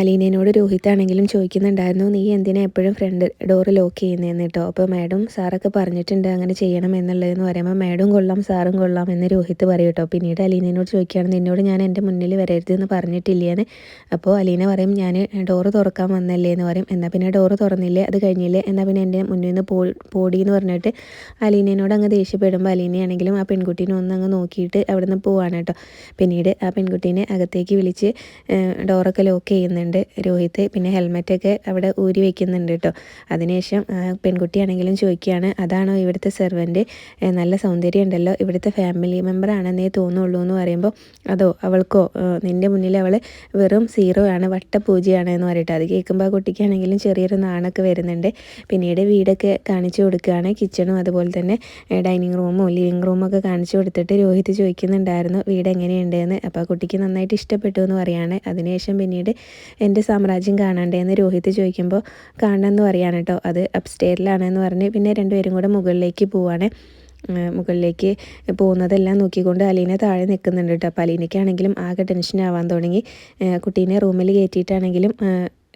അലീനയോട് രോഹിത്താണെങ്കിലും ചോദിക്കുന്നുണ്ടായിരുന്നു നീ എന്തിനാ എപ്പോഴും ഫ്രണ്ട് ഡോറ് ലോക്ക് ചെയ്യുന്നതെന്ന് കേട്ടോ അപ്പോൾ മാഡം സാറൊക്കെ പറഞ്ഞിട്ടുണ്ട് അങ്ങനെ ചെയ്യണം എന്നുള്ളതെന്ന് പറയുമ്പോൾ മാഡം കൊള്ളാം സാറും കൊള്ളാം എന്ന് രോഹിത്ത് പറയും കേട്ടോ പിന്നീട് അലീനയോട് ചോദിക്കുകയാണ് നിന്നോട് ഞാൻ എന്റെ മുന്നിൽ വരരുതെന്ന് പറഞ്ഞിട്ടില്ലേന്ന്? അപ്പോൾ അലീന പറയും ഞാൻ ഡോറ് തുറക്കാൻ വന്നല്ലേ എന്ന് പറയും. എന്നാൽ പിന്നെ ഡോറ് തുറന്നില്ലേ? അത് കഴിഞ്ഞില്ലേ? എന്നാൽ പിന്നെ എന്റെ മുന്നിൽ നിന്ന് പോ പോടി എന്ന് പറഞ്ഞിട്ട് അലീനയോട് അങ്ങ് ദേഷ്യപ്പെടുമ്പോൾ അലീനയാണെങ്കിലും ആ പെൺകുട്ടീനെ ഒന്ന് അങ്ങ് നോക്കിയിട്ട് അവിടെ നിന്ന് പോവാണ് കേട്ടോ പിന്നീട് ആ പെൺകുട്ടീനെ അകത്തേക്ക് വിളിച്ച് ഡോറൊക്കെ ലോക്ക് ചെയ്യുന്നുണ്ട്. രോഹിത്ത് പിന്നെ ഹെൽമെറ്റൊക്കെ അവിടെ ഊരി വെക്കുന്നുണ്ട് കേട്ടോ. അതിനുശേഷം പെൺകുട്ടിയാണെങ്കിലും ചോദിക്കുകയാണ് അതാണോ ഇവിടുത്തെ സെർവന്റ് നല്ല സൗന്ദര്യം ഉണ്ടല്ലോ ഇവിടുത്തെ ഫാമിലി മെമ്പർ ആണെന്നേ തോന്നുള്ളൂ എന്ന് പറയുമ്പോൾ അതോ അവൾക്കോ? നിന്റെ മുന്നിൽ അവൾ വെറും സീറോ ആണ് വട്ടപൂജയാണ് എന്ന് പറയട്ടെ. അത് കേൾക്കുമ്പോൾ ആ കുട്ടിക്കാണെങ്കിലും ചെറിയൊരു നാണൊക്കെ വരുന്നുണ്ട്. പിന്നീട് വീടൊക്കെ കാണിച്ചു കൊടുക്കുകയാണ്. കിച്ചണും അതുപോലെ തന്നെ ഡൈനിങ് റൂമും ലിവിങ് റൂമും ഒക്കെ കാണിച്ചു കൊടുത്തിട്ട് രോഹിത് ചോദിക്കുന്നുണ്ടായിരുന്നു വീട് എങ്ങനെയുണ്ടെന്ന് അപ്പോൾ ആ കുട്ടിക്ക് നന്നായിട്ട് ഇഷ്ടപ്പെട്ടു എന്ന് പറയുകയാണ് അതിനുശേഷം പിന്നീട് എന്റെ സാമ്രാജ്യം കാണണ്ടേന്ന് രോഹിത് ചോദിക്കുമ്പോൾ കാണണമെന്ന് പറയാണ് കേട്ടോ. അത് അപ്സ്റ്റേറിലാണെന്ന് പറഞ്ഞ് പിന്നെ രണ്ടുപേരും കൂടെ മുകളിലേക്ക് പോവാണ്. മുകളിലേക്ക് പോകുന്നതെല്ലാം നോക്കിക്കൊണ്ട് അലീന താഴെ നിൽക്കുന്നുണ്ട് കേട്ടോ. അപ്പോൾ അലീനയ്ക്കാണെങ്കിലും ആകെ ടെൻഷൻ ആവാൻ തുടങ്ങി. കുട്ടീനെ റൂമിൽ കയറ്റിയിട്ടാണെങ്കിലും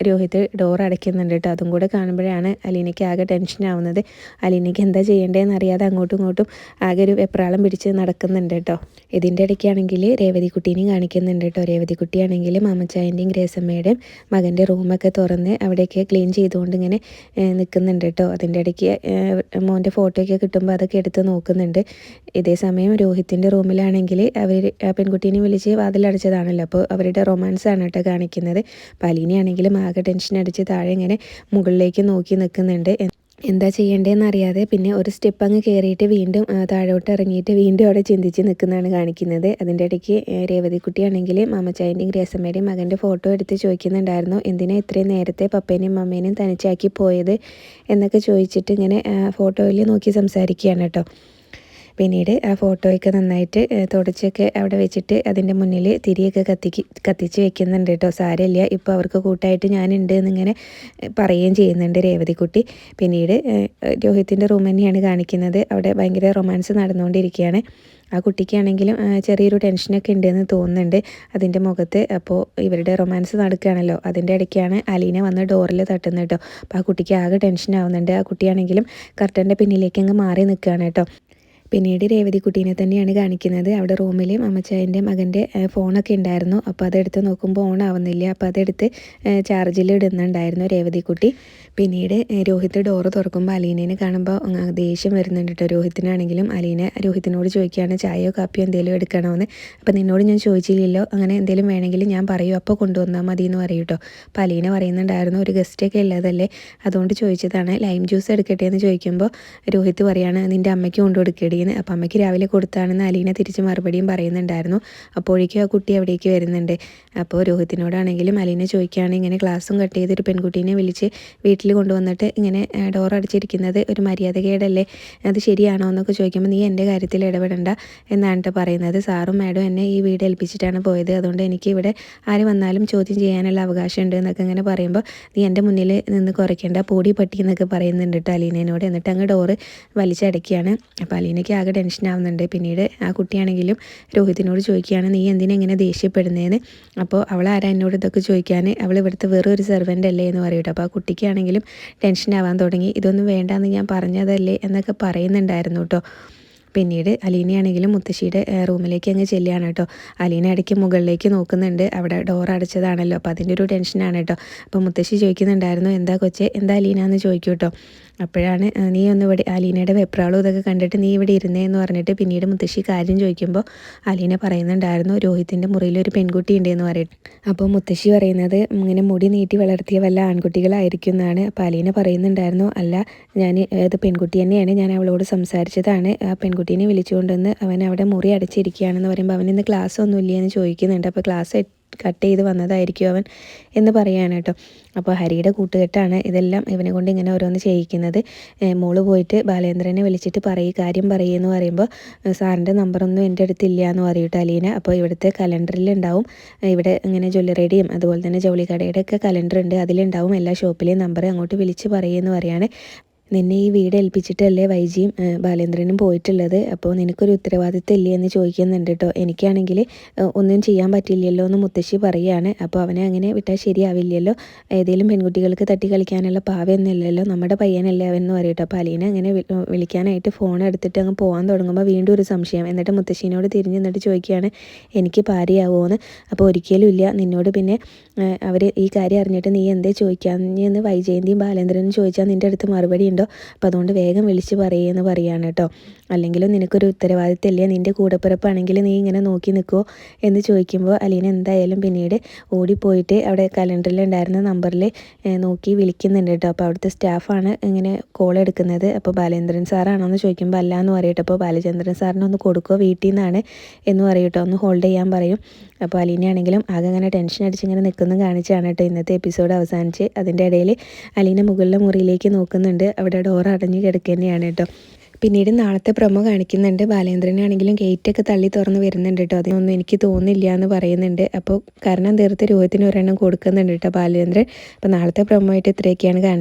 രോഹിത് ഡോർ അടയ്ക്കുന്നുണ്ട് കേട്ടോ. അതും കൂടെ കാണുമ്പോഴാണ് അലീനയ്ക്ക് ആകെ ടെൻഷൻ ആവുന്നത്. അലീനയ്ക്ക് എന്താ ചെയ്യേണ്ടതെന്ന് അറിയാതെ അങ്ങോട്ടും ഇങ്ങോട്ടും ആകെ ഒരു വെപ്രാളം പിടിച്ച് നടക്കുന്നുണ്ട് കേട്ടോ. ഇതിന്റെ ഇടയ്ക്കാണെങ്കിൽ രേവതിക്കുട്ടീനെയും കാണിക്കുന്നുണ്ട് കേട്ടോ. രേവതിക്കുട്ടിയാണെങ്കിൽ മാമച്ചായന്റെയും ഗ്രേസമ്മയുടെയും മകന്റെ റൂമൊക്കെ തുറന്ന് അവിടെയൊക്കെ ക്ലീൻ ചെയ്തുകൊണ്ട് ഇങ്ങനെ നിൽക്കുന്നുണ്ട് കേട്ടോ. അതിന്റെ ഇടയ്ക്ക് മോന്റെ ഫോട്ടോയൊക്കെ കിട്ടുമ്പോൾ അതൊക്കെ എടുത്ത് നോക്കുന്നുണ്ട്. ഇതേ സമയം രോഹിത്തിന്റെ റൂമിലാണെങ്കിൽ അവർ പെൺകുട്ടീനെ വിളിച്ച് വാതിലടച്ചതാണല്ലോ. അപ്പോൾ അവരുടെ റൊമാൻസാണ് കേട്ടോ കാണിക്കുന്നത്. അപ്പോൾ അലീനയാണെങ്കിലും ആകെ ടെൻഷൻ അടിച്ച് താഴെ ഇങ്ങനെ മുകളിലേക്ക് നോക്കി നിൽക്കുന്നുണ്ട്. എന്താ ചെയ്യേണ്ടതെന്ന് അറിയാതെ പിന്നെ ഒരു സ്റ്റെപ്പ് അങ്ങ് കയറിയിട്ട് വീണ്ടും താഴോട്ട് ഇറങ്ങിയിട്ട് വീണ്ടും അവിടെ ചിന്തിച്ച് നിൽക്കുന്നതാണ് കാണിക്കുന്നത്. അതിന്റെ ഇടയ്ക്ക് രേവതിക്കുട്ടിയാണെങ്കിൽ മാമച്ചായന്റെയും ഗ്രേസമ്മയുടെയും മകന്റെ ഫോട്ടോ എടുത്ത് ചോദിക്കുന്നുണ്ടായിരുന്നു എന്തിനാ ഇത്രയും നേരത്തെ പപ്പേനെയും മമ്മേനെയും തനിച്ചാക്കി പോയത്? എന്നൊക്കെ ചോദിച്ചിട്ട് ഇങ്ങനെ ഫോട്ടോയിൽ നോക്കി സംസാരിക്കുകയാണ് കേട്ടോ. പിന്നീട് ആ ഫോട്ടോയൊക്കെ നന്നായിട്ട് തുടച്ചൊക്കെ അവിടെ വെച്ചിട്ട് അതിന്റെ മുന്നിൽ തിരിയൊക്കെ കത്തിക്ക് കത്തിച്ച് വെക്കുന്നുണ്ട് കേട്ടോ. സാരമില്ല. ഇപ്പോൾ അവർക്ക് കൂട്ടായിട്ട് ഞാനുണ്ട് എന്നിങ്ങനെ പറയുകയും ചെയ്യുന്നുണ്ട് രേവതിക്കുട്ടി. പിന്നീട് രോഹിത്തിന്റെ റൂം തന്നെയാണ് കാണിക്കുന്നത്. അവിടെ ഭയങ്കര റൊമാൻസ് നടന്നുകൊണ്ടിരിക്കുകയാണ്. ആ കുട്ടിക്കാണെങ്കിലും ചെറിയൊരു ടെൻഷനൊക്കെ ഉണ്ടെന്ന് തോന്നുന്നുണ്ട്. അതിന്റെ മുഖത്ത് അപ്പോൾ ഇവരുടെ റൊമാൻസ് നടക്കുകയാണല്ലോ. അതിന്റെ ഇടയ്ക്കാണ് അലീന വന്ന് ഡോറിൽ തട്ടുന്നത് കേട്ടോ. അപ്പോൾ ആ കുട്ടിക്ക് ആകെ ടെൻഷൻ ആവുന്നുണ്ട് ആ കുട്ടിയാണെങ്കിലും കർട്ടന്റെ പിന്നിലേക്ക് അങ്ങ് മാറി നിൽക്കുകയാണ് കേട്ടോ. പിന്നീട് രേവതിക്കുട്ടീനെ തന്നെയാണ് കാണിക്കുന്നത്. അവിടെ റൂമിൽ അമ്മച്ചായന്റെ മകന്റെ ഫോണൊക്കെ ഉണ്ടായിരുന്നു. അപ്പോൾ അതെടുത്ത് നോക്കുമ്പോൾ ഓൺ ആവുന്നില്ല അപ്പോൾ അതെടുത്ത് ചാർജിൽ ഇടുന്നുണ്ടായിരുന്നു രേവതിക്കുട്ടി പിന്നീട് രോഹിത് ഡോറ് തുറക്കുമ്പോൾ അലീനേനെ കാണുമ്പോൾ ദേഷ്യം വരുന്നുണ്ട് കേട്ടോ രോഹിത്തിനാണെങ്കിലും. അലീന രോഹിത്തിനോട് ചോദിക്കുകയാണ് ചായയോ കാപ്പിയോ എന്തെങ്കിലും എടുക്കണമെന്ന് അപ്പോൾ നിന്നോട് ഞാൻ ചോദിച്ചില്ലല്ലോ. അങ്ങനെ എന്തെങ്കിലും വേണമെങ്കിൽ ഞാൻ പറയൂ. അപ്പോൾ കൊണ്ടുവന്നാൽ മതി എന്ന് പറയൂ കേട്ടോ അപ്പോൾ അലീന പറയുന്നുണ്ടായിരുന്നു ഒരു ഗസ്റ്റൊക്കെ ഉള്ളതല്ലേ? അതുകൊണ്ട് ചോദിച്ചതാണ് ലൈം ജ്യൂസ് എടുക്കട്ടെ? എന്ന് ചോദിക്കുമ്പോൾ രോഹിത് പറയാണ് നിന്റെ അമ്മയ്ക്ക് കൊണ്ടു കൊടുക്കേടിയെന്ന് അപ്പം അമ്മയ്ക്ക് രാവിലെ കൊടുത്താണെന്ന് അലീന തിരിച്ച് മറുപടിയും പറയുന്നുണ്ടായിരുന്നു. അപ്പോഴേക്കും ആ കുട്ടി അവിടേക്ക് വരുന്നുണ്ട്. അപ്പോൾ രോഹിത്തിനോടാണെങ്കിലും അലീന ചോദിക്കുകയാണ് ഇങ്ങനെ ക്ലാസ്സും കട്ട് ചെയ്തൊരു പെൺകുട്ടീനെ വിളിച്ച് വീട്ടിൽ കൊണ്ടുവന്നിട്ട് ഇങ്ങനെ ഡോർ അടിച്ചിരിക്കുന്നത് ഒരു മര്യാദകേടല്ലേ? അത് ശരിയാണോ? എന്നൊക്കെ ചോദിക്കുമ്പോൾ നീ എന്റെ കാര്യത്തിൽ ഇടപെടണ്ട എന്നാണ് പറയുന്നത്. സാറും മാഡം എന്നെ ഈ വീട് ഏൽപ്പിച്ചിട്ടാണ് പോയത്. അതുകൊണ്ട് എനിക്ക് ഇവിടെ ആര് വന്നാലും ചോദ്യം ചെയ്യാനുള്ള അവകാശമുണ്ട് എന്നൊക്കെ ഇങ്ങനെ പറയുമ്പോൾ നീ എന്റെ മുന്നിൽ നിന്ന് കുറയ്ക്കേണ്ട പൊടി പട്ടി എന്നൊക്കെ പറയുന്നുണ്ട് കേട്ടോ അലീനയോട് എന്നിട്ട് അങ്ങ് ഡോറ് വലിച്ചടക്കുകയാണ് അപ്പോൾ അലീനയ്ക്ക് ആകെ ടെൻഷൻ ആവുന്നുണ്ട്. പിന്നീട് ആ കുട്ടിയാണെങ്കിലും രോഹിതിനോട് ചോദിക്കുകയാണ് നീ എന്തിനാ ഇങ്ങനെ ദേഷ്യപ്പെടുന്നതെന്ന് അപ്പോൾ അവൾ ആരാ എന്നോട് ഇതൊക്കെ ചോദിക്കാൻ അവൾ ഇവിടുത്തെ വെറും ഒരു സെർവന്റ് അല്ലേ എന്ന് പറയട്ടോ. അപ്പോൾ ആ കുട്ടിക്കാണെങ്കിലും ടെൻഷൻ ആവാൻ തുടങ്ങി. ഇതൊന്നും വേണ്ടാന്ന് ഞാൻ പറഞ്ഞതല്ലേ? എന്നൊക്കെ പറയുന്നുണ്ടായിരുന്നു കേട്ടോ. പിന്നീട് അലീനയാണെങ്കിലും മുത്തശ്ശിയുടെ റൂമിലേക്ക് അങ്ങ് ചെല്ലുകയാണ് കേട്ടോ. അലീന ഇടയ്ക്ക് മുകളിലേക്ക് നോക്കുന്നുണ്ട്. അവിടെ ഡോർ അടച്ചതാണല്ലോ. അപ്പോൾ അതിന്റെ ഒരു ടെൻഷനാണ് കേട്ടോ. അപ്പോൾ മുത്തശ്ശി ചോദിക്കുന്നുണ്ടായിരുന്നു എന്താ കൊച്ചെ? എന്താ അലീന എന്ന് ചോദിക്കും കേട്ടോ. അപ്പോഴാണ് നീ ഒന്ന് ഇവിടെ അലീനയുടെ വെപ്രാളും ഇതൊക്കെ കണ്ടിട്ട് നീ ഇവിടെ ഇരുന്നേ എന്ന് പറഞ്ഞിട്ട് പിന്നീട് മുത്തശ്ശി കാര്യം ചോദിക്കുമ്പോൾ അലീന പറയുന്നുണ്ടായിരുന്നു രോഹിത്തിന്റെ മുറിയിൽ ഒരു പെൺകുട്ടി ഉണ്ട് എന്ന് പറയും. അപ്പോൾ മുത്തശ്ശി പറയുന്നത് ഇങ്ങനെ മുടി നീട്ടി വളർത്തിയ വല്ല ആൺകുട്ടികളായിരിക്കും എന്നാണ്. അപ്പോൾ അലീന പറയുന്നുണ്ടായിരുന്നു അല്ല ഞാൻ അത് പെൺകുട്ടി തന്നെയാണ്. ഞാൻ അവളോട് സംസാരിച്ചതാണ്. ആ പെൺകുട്ടീനെ വിളിച്ചുകൊണ്ടുവന്ന് അവൻ അവിടെ മുറി അടച്ചിരിക്കുകയാണെന്ന് പറയുമ്പോൾ അവൻ ഇന്ന് ക്ലാസ് ഒന്നുമില്ല എന്ന് ചോദിക്കുന്നുണ്ട്. അപ്പോൾ ക്ലാസ് കട്ട് ചെയ്ത് വന്നതായിരിക്കും അവൻ എന്ന് പറയാണ് കേട്ടോ. അപ്പോൾ ഹരിയുടെ കൂട്ടുകെട്ടാണ് ഇതെല്ലാം ഇവനെ കൊണ്ട് ഇങ്ങനെ ഓരോന്ന് ചെയ്യിക്കുന്നത്. മോൾ പോയിട്ട് ബാലേന്ദ്രനെ വിളിച്ചിട്ട് പറയും കാര്യം പറയുമെന്ന് പറയുമ്പോൾ സാറിന്റെ നമ്പറൊന്നും എന്റെ അടുത്തില്ല എന്ന് പറയൂട്ടോ അലീന. അപ്പോൾ ഇവിടുത്തെ കലണ്ടറിൽ ഉണ്ടാവും. ഇവിടെ ഇങ്ങനെ ജ്വല്ലറിയുടെയും അതുപോലെ തന്നെ ജൗളി ഒക്കെ കലണ്ടർ ഉണ്ട്. അതിലുണ്ടാവും എല്ലാ ഷോപ്പിലെയും നമ്പർ അങ്ങോട്ട് വിളിച്ച് പറയുമെന്ന് പറയാണ്. നിന്നെ ഈ വീട് ഏൽപ്പിച്ചിട്ടല്ലേ വൈജിയും ബാലേന്ദ്രനും പോയിട്ടുള്ളത്? അപ്പോൾ നിനക്കൊരു ഉത്തരവാദിത്തം ഇല്ലേ എന്ന് ചോദിക്കുന്നുണ്ട് കേട്ടോ. എനിക്കാണെങ്കിൽ ഒന്നും ചെയ്യാൻ പറ്റില്ലല്ലോ എന്ന് മുത്തശ്ശി പറയുകയാണ്. അപ്പോൾ അവനെ അങ്ങനെ വിട്ടാൽ ശരിയാവില്ലല്ലോ. ഏതെങ്കിലും പെൺകുട്ടികൾക്ക് തട്ടി കളിക്കാനുള്ള പാവയൊന്നുമില്ലല്ലോ. നമ്മുടെ പയ്യനല്ലേ അവനെന്ന് പറയട്ടോ അപ്പോൾ അലീന അങ്ങനെ വിളിക്കാനായിട്ട് ഫോൺ എടുത്തിട്ട് അങ്ങ് പോകാൻ തുടങ്ങുമ്പോൾ വീണ്ടും ഒരു സംശയം. എന്നിട്ട് മുത്തശ്ശീനോട് തിരിഞ്ഞ് നിന്നിട്ട് ചോദിക്കുകയാണ് എനിക്ക് ഭാര്യയാവുമോ എന്ന്? അപ്പോൾ ഒരിക്കലും ഇല്ല. നിന്നോട് പിന്നെ അവർ ഈ കാര്യം അറിഞ്ഞിട്ട് നീ എന്തേ ചോദിക്കാമെന്ന് വൈജയന്തിയും ബാലേന്ദ്രനും ചോദിച്ചാൽ നിന്റെ അടുത്ത് മറുപടി ഉണ്ടോ? അപ്പോൾ അതുകൊണ്ട് വേഗം വിളിച്ച് പറയുമെന്ന് പറയാണ് കേട്ടോ. അല്ലെങ്കിലും നിനക്കൊരു ഉത്തരവാദിത്തം ഇല്ലേ നിന്റെ കൂടപ്പിറപ്പാണെങ്കിൽ നീ ഇങ്ങനെ നോക്കി നിൽക്കുമോ എന്ന് ചോദിക്കുമ്പോൾ അലീന എന്തായാലും പിന്നീട് ഓടിപ്പോയിട്ട് അവിടെ കലണ്ടറിൽ ഉണ്ടായിരുന്ന നമ്പറിൽ നോക്കി വിളിക്കുന്നുണ്ട് കേട്ടോ. അപ്പോൾ അവിടുത്തെ സ്റ്റാഫാണ് ഇങ്ങനെ കോൾ എടുക്കുന്നത്. അപ്പോൾ ബാലേന്ദ്രൻ സാറാണോ എന്ന് ചോദിക്കുമ്പോൾ അല്ല എന്ന് പറയട്ടെ അപ്പോൾ ബാലചന്ദ്രൻ സാറിന് ഒന്ന് കൊടുക്കുമോ വീട്ടിൽ നിന്നാണ് എന്ന് പറയട്ടോ ഒന്ന് ഹോൾഡ് ചെയ്യാൻ പറയും. അപ്പോൾ അലീനയാണെങ്കിലും ആകെ അങ്ങനെ ടെൻഷൻ അടിച്ച് ഇങ്ങനെ നിൽക്കുന്നു കാണിച്ചാണ് കേട്ടോ ഇന്നത്തെ എപ്പിസോഡ് അവസാനിച്ച്. അതിന്റെ ഇടയിൽ അലീന മുകളിലെ മുറിയിലേക്ക് നോക്കുന്നുണ്ട്. അവിടെ ഡോർ അടഞ്ഞ് കിടക്കുന്നതാണ് കേട്ടോ. പിന്നീട് നാളത്തെ പ്രൊമോ കാണിക്കുന്നുണ്ട്. ബാലേന്ദ്രനാണെങ്കിലും ഗേറ്റൊക്കെ തള്ളി തുറന്ന് വരുന്നുണ്ട് കേട്ടോ. അതിനൊന്നും എനിക്ക് തോന്നില്ല എന്ന് പറയുന്നുണ്ട്. അപ്പോൾ കാരണം തീർത്ത് രോഹിത്തിന് ഒരെണ്ണം കൊടുക്കുന്നുണ്ട് കേട്ടോ ബാലേന്ദ്രൻ. അപ്പോൾ നാളത്തെ പ്രൊമോ ആയിട്ട് ഇത്രയൊക്കെയാണ് കാണിച്ചത്.